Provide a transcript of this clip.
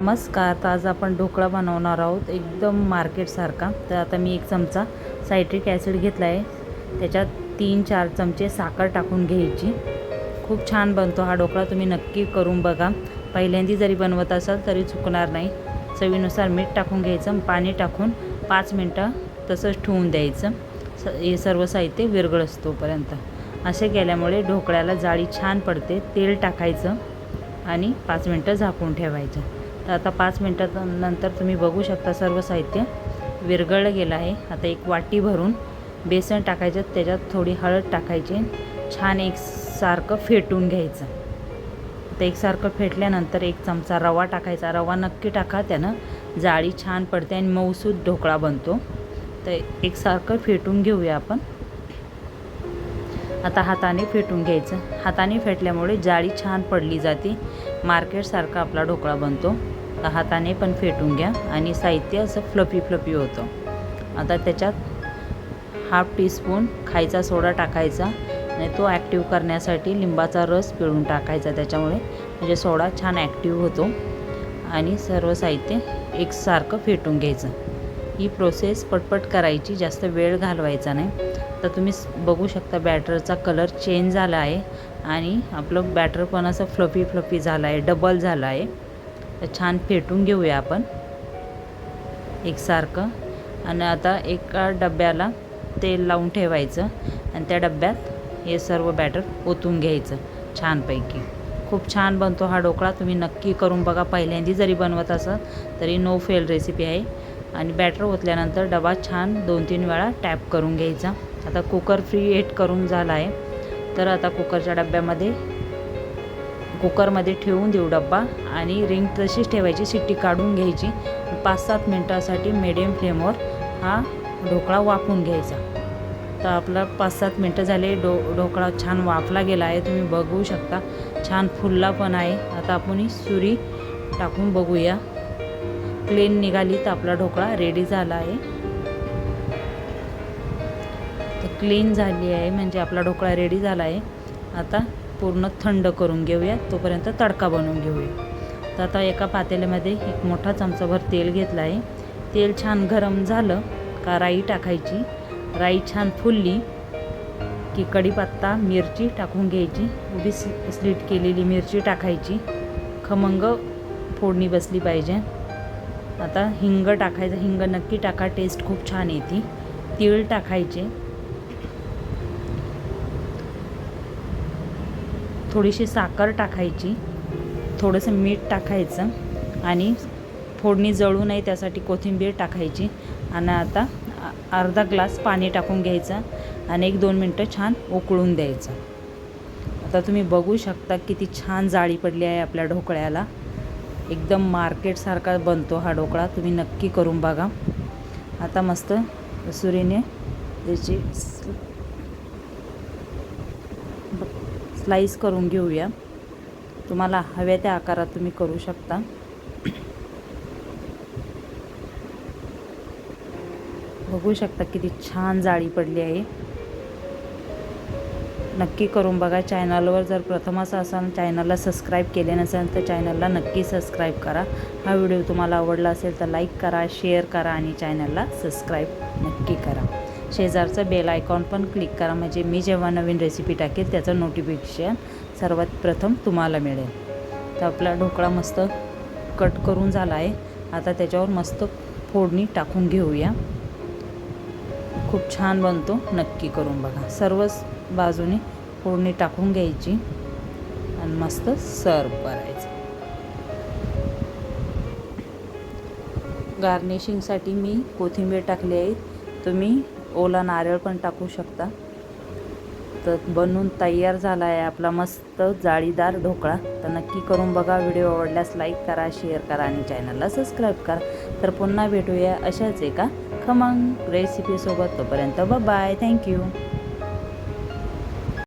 नमस्कार तर आज आपण ढोकळा बनवणार आहोत. एकदम मार्केटसारखा तर आता मी एक चमचा सायट्रिक ॲसिड घेतला आहे त्याच्यात तीन चार चमचे साखर टाकून घ्यायची. खूप छान बनतो हा ढोकळा. तुम्ही नक्की करून बघा. पहिल्यांदी जरी बनवत असाल तरी चुकणार नाही. चवीनुसार मीठ टाकून घ्यायचं पाणी टाकून पाच मिनटं तसंच ठेवून द्यायचं. स हे सर्व साहित्य विरगळ असतोपर्यंत असे केल्यामुळे ढोकळ्याला जाळी छान पडते. तेल टाकायचं आणि पाच मिनटं झाकून ठेवायचं. तर आता पाच मिनटात नंतर तुम्ही बघू शकता सर्व साहित्य. विरघळलं गेलं आहे. आता एक वाटी भरून बेसन टाकायचं त्याच्यात थोडी हळद टाकायची. छान एक सारखं फेटून घ्यायचं. आता एकसारखं फेटल्यानंतर एक चमचा रवा टाकायचा. रवा नक्की टाका त्यानं जाळी छान पडते आणि मऊसूद ढोकळा बनतो. तर एकसारखं फेटून घेऊया आपण. आता हाताने फेटून घ्यायचं. हाताने फेटल्यामुळे जाळी छान पडली जाते. मार्केटसारखा आपला ढोकळा बनतो. तर हाताने पण फेटून घ्या आणि साहित्य असं फ्लफी फ्लफी होतं. आता त्याच्यात हाफ टीस्पून खायचा सोडा टाकायचा आणि तो ॲक्टिव्ह करण्यासाठी लिंबाचा रस पिळून टाकायचा त्याच्यामुळे. म्हणजे सोडा छान ॲक्टिव्ह होतो आणि सर्व साहित्य एकसारखं फेटून घ्यायचं. ही प्रोसेस पटपट करायची जास्त वेळ घालवायचा नाही. तर तुम्ही बघू शकता बॅटरचा कलर चेंज झाला आहे आणि आपलं बॅटर पण असं फ्लफी फ्लफी झालं आहे डबल झालं आहे. तर छान फेटून घेऊया आपण. एकसारखं आणि आता एका डब्याला तेल लावून ठेवायचं आणि त्या डब्यात हे सर्व बॅटर ओतून घ्यायचं छानपैकी. खूप छान बनतो हा ढोकळा. तुम्ही नक्की करून बघा. पहिल्यांदी जरी बनवत असाल तरी नो फेल रेसिपी आहे. आणि बॅटर ओतल्यानंतर डबा छान दोन तीन वेळा टॅप करून घ्यायचा. आता कुकर फ्री एट करून झाला आहे. तर आता कुकरच्या डब्यामध्ये कुकरमध्ये ठेवून देऊ डब्बा आणि रिंग तशीच ठेवायची शिट्टी काढून घ्यायची. पाच सात मिनटासाठी मिडियम फ्लेमवर हा ढोकळा वाफून घ्यायचा. तर आपला पाच सात मिनटं झाले डो ढोकळा छान वाफला गेला आहे तुम्ही बघू शकता. छान फुलला पण आहे. आता आपण ही सुरी टाकून बघूया. प्लेन निघाली तर आपला ढोकळा रेडी झाला आहे. तर क्लीन झाली आहे म्हणजे आपला ढोकळा रेडी झाला आहे. आता पूर्ण थंड करून घेऊया तोपर्यंत तडका बनवून घेऊया. तर आता एका पातेल्यामध्ये एक मोठा चमचाभर तेल घेतलं आहे तेल छान गरम झालं का राई टाकायची. राई छान फुलली की कढीपत्ता मिरची टाकून घ्यायची. उभी स्लीट केलेली मिरची टाकायची. खमंग फोडणी बसली पाहिजे. आता हिंग टाकायचं हिंग नक्की टाका टेस्ट खूप छान येते. तीळ टाकायचे. थोडीशी साखर टाकायची थोडंसं मीठ टाकायचं आणि फोडणी जळू नये त्यासाठी कोथिंबीर टाकायची आणि आता अर्धा ग्लास पाणी टाकून घ्यायचं आणि एक दोन मिनटं छान उकळून द्यायचं. आता तुम्ही बघू शकता किती छान जाळी पडली आहे आपल्या ढोकळ्याला. एकदम मार्केटसारखा बनतो हा ढोकळा तुम्ही नक्की करून बघा. आता मस्त सुरीने त्याची स्लाईस करून घेऊया. तुम्हाला हव्या त्या आकारात तुम्ही करू शकता. बघू शकता किती छान जाळी पडली आहे. नक्की करून बघा. चॅनलवर जर प्रथमच असाल चॅनलला सबस्क्राईब केले नसेल तर चॅनलला नक्की सबस्क्राईब करा. हा व्हिडिओ तुम्हाला आवडला असेल तर लाईक करा शेअर करा आणि चॅनलला सबस्क्राईब नक्की करा. शेजारचं बेल आयकॉन पण क्लिक करा. म्हणजे मी जेव्हा नवीन रेसिपी टाकेल त्याचं नोटिफिकेशन सर्वात प्रथम तुम्हाला मिळेल. तर आपला ढोकळा मस्त कट करून झाला आहे आता त्याच्यावर मस्त फोडणी टाकून घेऊया. खूप छान बनतो. नक्की करून बघा. सर्वच बाजूने फोडणी टाकून घ्यायची आणि मस्त सर्व करायचं. गार्निशिंगसाठी मी कोथिंबीर टाकली आहे. तुम्ही ओला नारळ पण टाकू शकता. तर बनवून तयार झाला आहे आपला मस्त जाळीदार ढोकळा. तर नक्की करून बघा व्हिडिओ आवडल्यास लाईक करा शेअर करा आणि चॅनलला सबस्क्राईब करा. तर पुन्हा भेटूया अशाच एका खमंग रेसिपीसोबत तोपर्यंत बाय थँक्यू